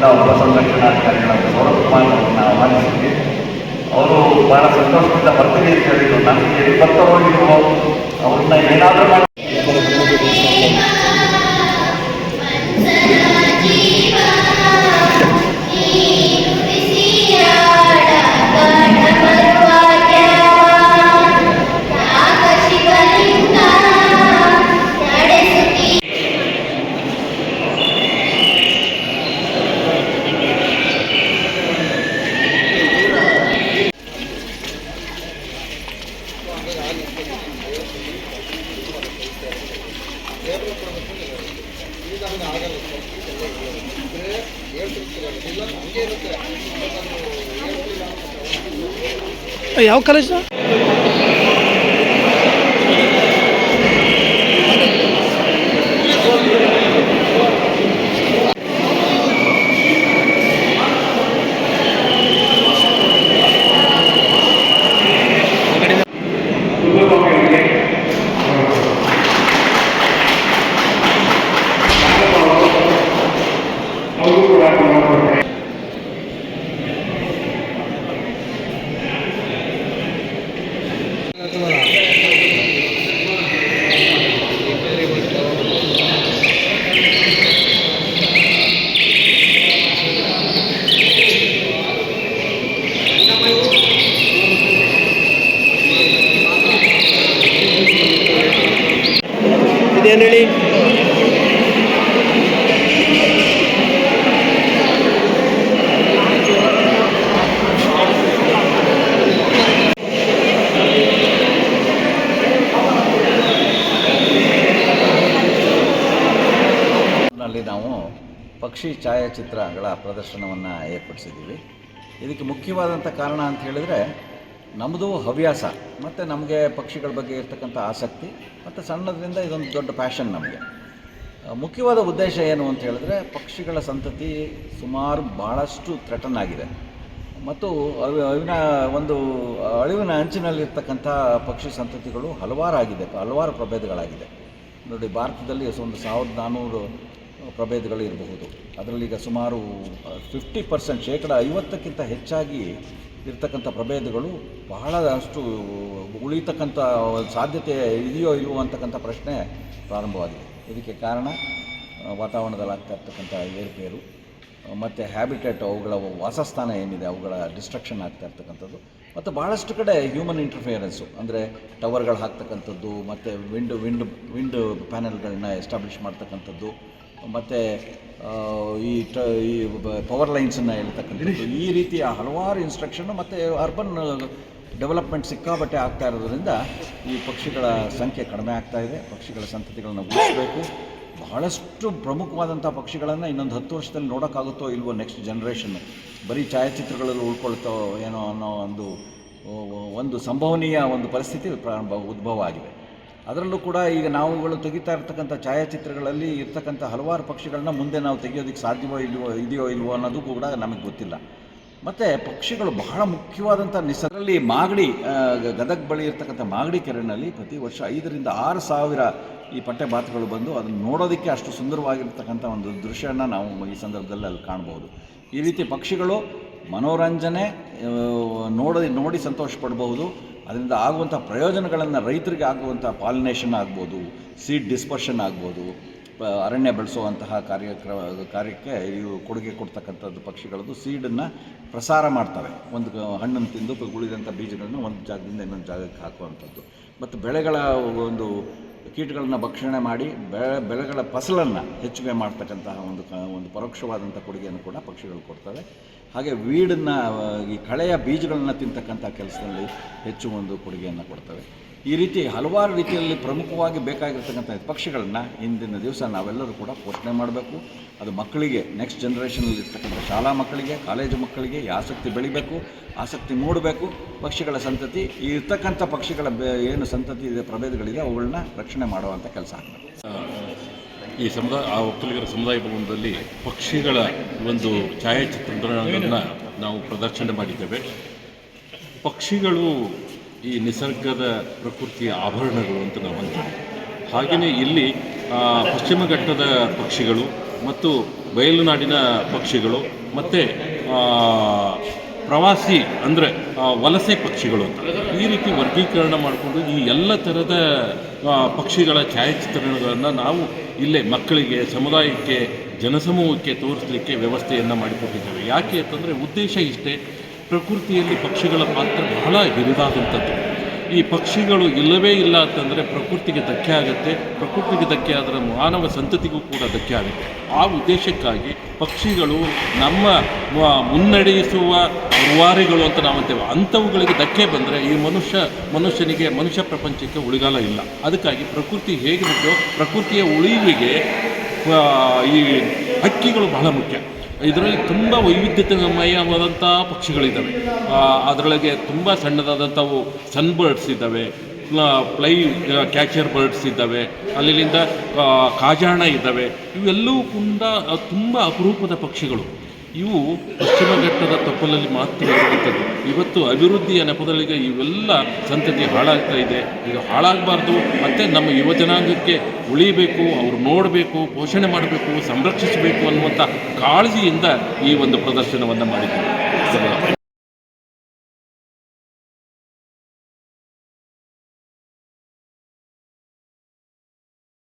ನಾವು ಉಪಸಂರಕ್ಷಣಾಧಿಕಾರಿಗಳಾದ ಸೌರಭ್ ಕುಮಾರ್ ಅವರನ್ನು ಆಹ್ವಾನಿಸಿದ್ವಿ ಅವರು ಬಹಳ ಸಂತೋಷದಿಂದ ಬರ್ತೀನಿ ಅಂತ ಹೇಳಿದ್ರು. ನಮಗೆ ಇಪ್ಪತ್ತರೋ ಇಲ್ವೋ ಅವ್ರನ್ನ ಏನಾದರೂ ಯಾವ ಕಾಲೇಜ್ ಇದೇನು ಹೇಳಿ? ನಾವು ಪಕ್ಷಿ ಛಾಯಾಚಿತ್ರಗಳ ಪ್ರದರ್ಶನವನ್ನು ಏರ್ಪಡಿಸಿದ್ದೀವಿ. ಇದಕ್ಕೆ ಮುಖ್ಯವಾದಂಥ ಕಾರಣ ಅಂತ ಹೇಳಿದರೆ ನಮ್ಮದು ಹವ್ಯಾಸ, ಮತ್ತು ನಮಗೆ ಪಕ್ಷಿಗಳ ಬಗ್ಗೆ ಇರ್ತಕ್ಕಂಥ ಆಸಕ್ತಿ, ಮತ್ತು ಸಣ್ಣದರಿಂದ ಇದೊಂದು ದೊಡ್ಡ ಪ್ಯಾಷನ್ ನಮಗೆ. ಮುಖ್ಯವಾದ ಉದ್ದೇಶ ಏನು ಅಂತ ಹೇಳಿದ್ರೆ ಪಕ್ಷಿಗಳ ಸಂತತಿ ಸುಮಾರು ಭಾಳಷ್ಟು ಥ್ರೆಟನ್ ಆಗಿದೆ ಮತ್ತು ಅಳಿವಿನ ಒಂದು ಅಳಿವಿನ ಅಂಚಿನಲ್ಲಿರ್ತಕ್ಕಂಥ ಪಕ್ಷಿ ಸಂತತಿಗಳು ಹಲವಾರಾಗಿದೆ, ಹಲವಾರು ಪ್ರಭೇದಗಳಾಗಿದೆ. ನೋಡಿ, ಭಾರತದಲ್ಲಿ ಒಂದು ಸಾವಿರದ ನಾನ್ನೂರು ಪ್ರಭೇದಗಳು ಇರಬಹುದು. ಅದರಲ್ಲಿ ಈಗ ಸುಮಾರು ಫಿಫ್ಟಿ ಪರ್ಸೆಂಟ್ ಶೇಕಡ ಐವತ್ತಕ್ಕಿಂತ ಹೆಚ್ಚಾಗಿ ಇರ್ತಕ್ಕಂಥ ಪ್ರಭೇದಗಳು ಬಹಳಷ್ಟು ಉಳಿತಕ್ಕಂಥ ಸಾಧ್ಯತೆ ಇದೆಯೋ ಇಲ್ವೋ ಅಂತಕ್ಕಂಥ ಪ್ರಶ್ನೆ ಪ್ರಾರಂಭವಾಗಿದೆ. ಇದಕ್ಕೆ ಕಾರಣ ವಾತಾವರಣದಲ್ಲಿ ಆಗ್ತಾ ಇರ್ತಕ್ಕಂಥ ಏರುಪೇರು, ಮತ್ತು ಹ್ಯಾಬಿಟೇಟ್ ಅವುಗಳ ವಾಸಸ್ಥಾನ ಏನಿದೆ, ಅವುಗಳ ಡಿಸ್ಟ್ರಕ್ಷನ್ ಆಗ್ತಾ ಇರ್ತಕ್ಕಂಥದ್ದು, ಮತ್ತು ಭಾಳಷ್ಟು ಕಡೆ ಹ್ಯೂಮನ್ ಇಂಟರ್ಫಿಯರೆನ್ಸು ಅಂದರೆ ಟವರ್ಗಳು ಹಾಕ್ತಕ್ಕಂಥದ್ದು, ಮತ್ತು ವಿಂಡ್ ವಿಂಡ್ ವಿಂಡ್ ಪ್ಯಾನೆಲ್ಗಳನ್ನ ಎಸ್ಟಾಬ್ಲಿಷ್ ಮಾಡ್ತಕ್ಕಂಥದ್ದು ಮತ್ತು ಈ ಟ ಈ ಪವರ್ ಲೈನ್ಸನ್ನು ಹೇಳ್ತಕ್ಕಂಥದ್ದು. ಈ ರೀತಿಯ ಹಲವಾರು ಇನ್ಸ್ಟ್ರಕ್ಷನ್ನು ಮತ್ತು ಅರ್ಬನ್ ಡೆವಲಪ್ಮೆಂಟ್ ಸಿಕ್ಕಾಬಟ್ಟೆ ಆಗ್ತಾ ಇರೋದ್ರಿಂದ ಈ ಪಕ್ಷಿಗಳ ಸಂಖ್ಯೆ ಕಡಿಮೆ ಆಗ್ತಾ ಇದೆ. ಪಕ್ಷಿಗಳ ಸಂತತಿಗಳನ್ನು ಉಳಿಸಬೇಕು. ಬಹಳಷ್ಟು ಪ್ರಮುಖವಾದಂಥ ಪಕ್ಷಿಗಳನ್ನು ಇನ್ನೊಂದು ಹತ್ತು ವರ್ಷದಲ್ಲಿ ನೋಡೋಕ್ಕಾಗುತ್ತೋ ಇಲ್ವೋ ನೆಕ್ಸ್ಟ್ ಜನ್ರೇಷನ್ ಬರೀ ಛಾಯಾಚಿತ್ರಗಳಲ್ಲಿ ಉಳ್ಕೊಳ್ತೋ ಏನೋ ಅನ್ನೋ ಒಂದು ಒಂದು ಸಂಭವನೀಯ ಒಂದು ಪರಿಸ್ಥಿತಿ ಪ್ರಾರಂಭ ಉದ್ಭವ ಆಗಿದೆ. ಅದರಲ್ಲೂ ಕೂಡ ಈಗ ನಾವುಗಳು ತೆಗಿತಾ ಇರ್ತಕ್ಕಂಥ ಛಾಯಾಚಿತ್ರಗಳಲ್ಲಿ ಇರ್ತಕ್ಕಂಥ ಹಲವಾರು ಪಕ್ಷಿಗಳನ್ನ ಮುಂದೆ ನಾವು ತೆಗೆಯೋದಕ್ಕೆ ಸಾಧ್ಯವೋ ಇಲ್ವೋ, ಇದೆಯೋ ಇಲ್ವೋ ಅನ್ನೋದು ಕೂಡ ನಮಗೆ ಗೊತ್ತಿಲ್ಲ. ಮತ್ತು ಪಕ್ಷಿಗಳು ಬಹಳ ಮುಖ್ಯವಾದಂಥ ನಿಸರಲ್ಲಿ ಮಾಗಡಿ ಗದಗ ಬಳಿ ಇರ್ತಕ್ಕಂಥ ಮಾಗಡಿ ಕೆರೆನಲ್ಲಿ ಪ್ರತಿ ವರ್ಷ ಐದರಿಂದ ಆರು ಸಾವಿರ ಈ ಪಟ್ಟೆ ಬಾತುಗಳು ಬಂದು ಅದನ್ನು ನೋಡೋದಕ್ಕೆ ಅಷ್ಟು ಸುಂದರವಾಗಿರ್ತಕ್ಕಂಥ ಒಂದು ದೃಶ್ಯನ ನಾವು ಈ ಸಂದರ್ಭದಲ್ಲಿ ಅಲ್ಲಿ ಕಾಣ್ಬೋದು. ಈ ರೀತಿ ಪಕ್ಷಿಗಳು ಮನೋರಂಜನೆ ಆ, ನೋಡಿ ಸಂತೋಷ ಪಡ್ಬೋದು ಅದರಿಂದ ಆಗುವಂಥ ಪ್ರಯೋಜನಗಳನ್ನು ರೈತರಿಗೆ ಆಗುವಂಥ ಪಾಲಿನೇಷನ್ ಆಗ್ಬೋದು ಸೀಡ್ ಡಿಸ್ಪರ್ಷನ್ ಆಗ್ಬೋದು. ಅರಣ್ಯ ಬೆಳೆಸುವಂತಹ ಕಾರ್ಯಕ್ರಮ ಕಾರ್ಯಕ್ಕೆ ಇವು ಕೊಡುಗೆ ಕೊಡ್ತಕ್ಕಂಥದ್ದು ಪಕ್ಷಿಗಳದ್ದು ಸೀಡನ್ನು ಪ್ರಸಾರ ಮಾಡ್ತವೆ. ಒಂದು ಹಣ್ಣನ್ನು ತಿಂದು ಉಳಿದಂಥ ಬೀಜಗಳನ್ನು ಒಂದು ಜಾಗದಿಂದ ಇನ್ನೊಂದು ಜಾಗಕ್ಕೆ ಹಾಕುವಂಥದ್ದು. ಮತ್ತು ಬೆಳೆಗಳ ಒಂದು ಕೀಟಗಳನ್ನು ಭಕ್ಷಣೆ ಮಾಡಿ ಬೆಳೆ ಬೆಳೆಗಳ ಫಸಲನ್ನು ಹೆಚ್ಚಿಗೆ ಮಾಡ್ತಕ್ಕಂತಹ ಒಂದು ಒಂದು ಪರೋಕ್ಷವಾದಂಥ ಕೊಡುಗೆಯನ್ನು ಕೂಡ ಪಕ್ಷಿಗಳು ಕೊಡ್ತವೆ. ಹಾಗೆ ವೀಡನ್ನು, ಈ ಕಳೆಯ ಬೀಜಗಳನ್ನು ತಿಂತಕ್ಕಂಥ ಕೆಲಸದಲ್ಲಿ ಹೆಚ್ಚು ಒಂದು ಕೊಡುಗೆಯನ್ನು ಕೊಡ್ತವೆ. ಈ ರೀತಿ ಹಲವಾರು ರೀತಿಯಲ್ಲಿ ಪ್ರಮುಖವಾಗಿ ಬೇಕಾಗಿರ್ತಕ್ಕಂಥ ಪಕ್ಷಿಗಳನ್ನು ಇಂದಿನ ದಿವಸ ನಾವೆಲ್ಲರೂ ಕೂಡ ಪೋಷಣೆ ಮಾಡಬೇಕು. ಅದು ಮಕ್ಕಳಿಗೆ ನೆಕ್ಸ್ಟ್ ಜನ್ರೇಷನಲ್ಲಿ ಇರ್ತಕ್ಕಂಥ ಶಾಲಾ ಮಕ್ಕಳಿಗೆ ಕಾಲೇಜು ಮಕ್ಕಳಿಗೆ ಆಸಕ್ತಿ ಬೆಳಿಬೇಕು, ಆಸಕ್ತಿ ಮೂಡಬೇಕು. ಪಕ್ಷಿಗಳ ಸಂತತಿ, ಈ ಇರ್ತಕ್ಕಂಥ ಪಕ್ಷಿಗಳ ಏನು ಸಂತತಿ ಇದೆ, ಪ್ರಭೇದಗಳಿದೆ, ಅವುಗಳನ್ನ ರಕ್ಷಣೆ ಮಾಡುವಂಥ ಕೆಲಸ ಆಗಬೇಕು. ಈ ಸಮುದಾಯ, ಆ ಒಕ್ಕಲಿಗರ ಸಮುದಾಯ ಭವನದಲ್ಲಿ ಪಕ್ಷಿಗಳ ಒಂದು ಛಾಯಾಚಿತ್ರಗಳನ್ನು ನಾವು ಪ್ರದರ್ಶನ ಮಾಡಿದ್ದೇವೆ. ಪಕ್ಷಿಗಳು ಈ ನಿಸರ್ಗದ ಪ್ರಕೃತಿಯ ಆಭರಣಗಳು ಅಂತ ನಾವು ಅಂತೀವಿ ಹಾಗೆಯೇ ಇಲ್ಲಿ ಪಶ್ಚಿಮ ಘಟ್ಟದ ಪಕ್ಷಿಗಳು ಮತ್ತು ಬಯಲುನಾಡಿನ ಪಕ್ಷಿಗಳು ಮತ್ತು ಪ್ರವಾಸಿ ಅಂದರೆ ವಲಸೆ ಪಕ್ಷಿಗಳು ಅಂತ. ಈ ರೀತಿ ವರ್ಗೀಕರಣ ಮಾಡಿಕೊಂಡು ಈ ಎಲ್ಲ ಥರದ ಪಕ್ಷಿಗಳ ಛಾಯಾಚಿತ್ರಣಗಳನ್ನು ನಾವು ಇಲ್ಲೇ ಮಕ್ಕಳಿಗೆ, ಸಮುದಾಯಕ್ಕೆ, ಜನಸಮೂಹಕ್ಕೆ ತೋರಿಸಲಿಕ್ಕೆ ವ್ಯವಸ್ಥೆಯನ್ನು ಮಾಡಿಕೊಟ್ಟಿದ್ದೇವೆ. ಯಾಕೆ ಅಂತಂದರೆ ಉದ್ದೇಶ ಇಷ್ಟೇ. ಪ್ರಕೃತಿಯಲ್ಲಿ ಪಕ್ಷಿಗಳ ಪಾತ್ರ ಬಹಳ ಹಿರಿದಾದಂಥದ್ದು ಈ ಪಕ್ಷಿಗಳು ಇಲ್ಲವೇ ಇಲ್ಲ ಅಂತಂದರೆ ಪ್ರಕೃತಿಗೆ ಧಕ್ಕೆ ಆಗುತ್ತೆ, ಪ್ರಕೃತಿಗೆ ಧಕ್ಕೆ ಆದರೆ ಮಾನವ ಸಂತತಿಗೂ ಕೂಡ ಧಕ್ಕೆ ಆಗುತ್ತೆ. ಆ ಉದ್ದೇಶಕ್ಕಾಗಿ ಪಕ್ಷಿಗಳು ನಮ್ಮ ಮುನ್ನಡೆಯಿಸುವ ರುವಾರಿಗಳು ಅಂತ ನಾವು ಅಂತೇವೆ. ಅಂಥವುಗಳಿಗೆ ಧಕ್ಕೆ ಬಂದರೆ ಈ ಮನುಷ್ಯ, ಮನುಷ್ಯನಿಗೆ, ಮನುಷ್ಯ ಪ್ರಪಂಚಕ್ಕೆ ಉಳಿಗಾಲ ಇಲ್ಲ. ಅದಕ್ಕಾಗಿ ಪ್ರಕೃತಿ ಹೇಗೆ ಪ್ರಕೃತಿಯ ಉಳಿವಿಗೆ ಈ ಹಕ್ಕಿಗಳು ಬಹಳ ಮುಖ್ಯ. ಇದರಲ್ಲಿ ತುಂಬ ವೈವಿಧ್ಯಮಯವಾದಂಥ ಪಕ್ಷಿಗಳಿದ್ದಾವೆ. ಅದರೊಳಗೆ ತುಂಬ ಸಣ್ಣದಾದಂಥವು ಸನ್ಬರ್ಡ್ಸ್ ಇದ್ದಾವೆ ಫ್ಲೈ ಕ್ಯಾಚರ್ ಬರ್ಡ್ಸ್ ಇದ್ದಾವೆ ಅಲ್ಲಿಂದ ಕಾಜಾಣ ಇದ್ದಾವೆ. ಇವೆಲ್ಲವೂ ಕೂಡ ತುಂಬ ಅಪರೂಪದ ಪಕ್ಷಿಗಳು. ಇವು ಪಶ್ಚಿಮ ಘಟ್ಟದ ತಪ್ಪಲಲ್ಲಿ ಮಾತ್ರ ಇರುವಂಥದ್ದು. ಇವತ್ತು ಅಭಿವೃದ್ಧಿಯ ನೆಪದಲ್ಲಿಗೆ ಇವೆಲ್ಲ ಸಂತತಿ ಹಾಳಾಗ್ತಾ ಇದೆ. ಇದು ಹಾಳಾಗಬಾರ್ದು. ಮತ್ತು ನಮ್ಮ ಯುವಜನಾಂಗಕ್ಕೆ ಉಳಿಬೇಕು, ಅವರು ನೋಡಬೇಕು, ಪೋಷಣೆ ಮಾಡಬೇಕು, ಸಂರಕ್ಷಿಸಬೇಕು ಅನ್ನುವಂಥ ಕಾಳಜಿಯಿಂದ ಈ ಒಂದು ಪ್ರದರ್ಶನವನ್ನು ಮಾಡಿದ್ದೀವಿ.